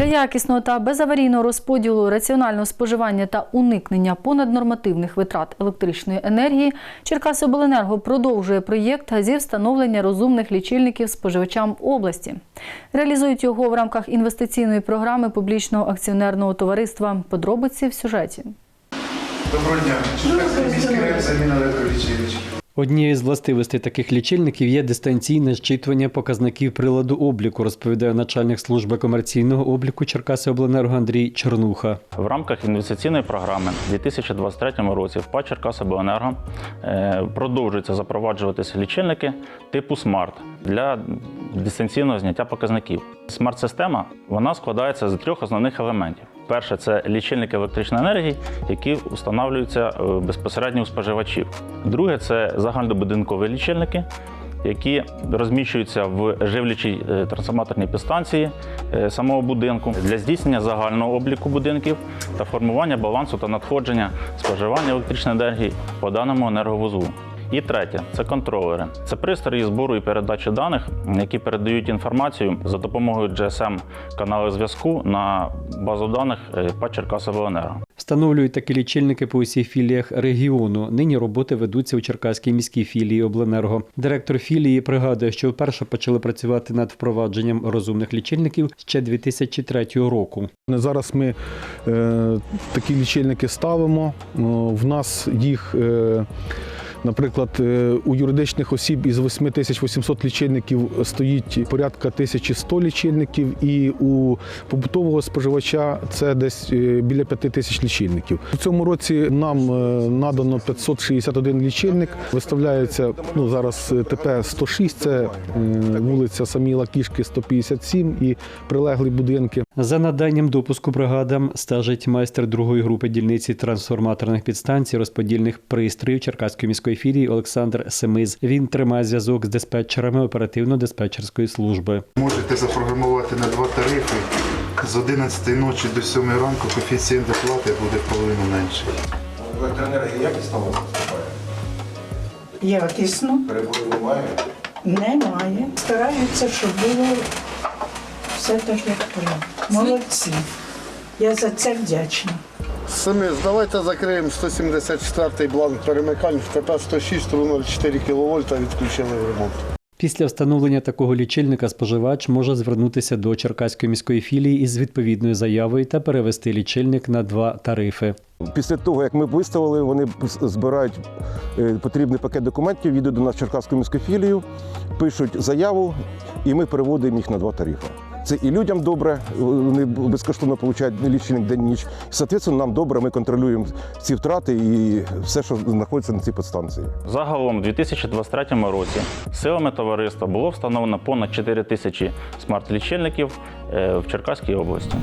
Для якісного та безаварійного розподілу раціонального споживання та уникнення понаднормативних витрат електричної енергії Черкасиобленерго продовжує проєкт зі встановлення розумних лічильників споживачам області. Реалізують його в рамках інвестиційної програми публічного акціонерного товариства. Подробиці в сюжеті. Доброго дня. Черкаський міський реп заміна електролічильників. Однією з властивостей таких лічильників є дистанційне зчитування показників приладу обліку, розповідає начальник служби комерційного обліку Черкаси Обленерго Андрій Чернуха. В рамках інвестиційної програми у 2023 році в ПА «Черкасобленерго» е, продовжуються запроваджуватися лічильники типу смарт для дистанційного зняття показників. Смарт-система вона складається з трьох основних елементів. Перше це лічильники електричної енергії, які встановлюються е, безпосередньо у споживачів. Друге це загальнобудинкові лічильники, які розміщуються в живлячій е, трансформаторній підстанції е, самого будинку для здійснення загального обліку будинків та формування балансу та надходження споживання електричної енергії по даному енерговузлу. І третє це контролери. Це пристрої збору і передачі даних, які передають інформацію за допомогою GSM каналу зв'язку на базу даних е, ПА «Черкасобленерго». Встановлюють такі лічильники по усіх філіях регіону. Нині роботи ведуться у Черкаській міській філії Обленерго. Директор філії пригадує, що вперше почали працювати над впровадженням розумних лічильників ще 2003 року. Зараз ми е, такі лічильники ставимо. В нас їх, е, наприклад, е, у юридичних осіб із 8800 лічильників стоїть порядка 1100 лічильників, і у побутового споживача це десь е, біля 5000 лічильників. У цьому році нам е, надано 561 лічильник. Виставляється ну, зараз ТП 106, це вулиця Саміла Кішки 157 і прилеглі будинки. За наданням допуску бригадам стежить майстер другої групи дільниці трансформаторних підстанцій розподільних пристроїв Черкаської міської філії Олександр Семиз. Він тримає зв'язок з диспетчерами оперативно-диспетчерської служби. Можете запрограмувати на два тарифи. З 11 ночі до 7 ранку коефіцієнт оплати буде половину менший. Електроенергія якісно поступає? Якісно Перебою немає? немає. Стараються, щоб було все так, як треба. Молодці. Я за це вдячна. Самі, давайте закриємо 174-й бланк перемикань в ТП 106, струму 4 кВт відключили в ремонт. Після встановлення такого лічильника споживач може звернутися до Черкаської міської філії із відповідною заявою та перевести лічильник на два тарифи. Після того, як ми виставили, вони збирають е, потрібний пакет документів, їдуть до нас в Черкаську міську філію, пишуть заяву, і ми переводимо їх на два тарифи. Це і людям добре, вони безкоштовно отримують лічильник день-ніч. І, соответственно, нам добре, ми контролюємо ці втрати і все, що знаходиться на цій підстанції. Загалом у 2023 році силами товариства було встановлено понад 4 тисячі смарт-лічильників е, в Черкаській області.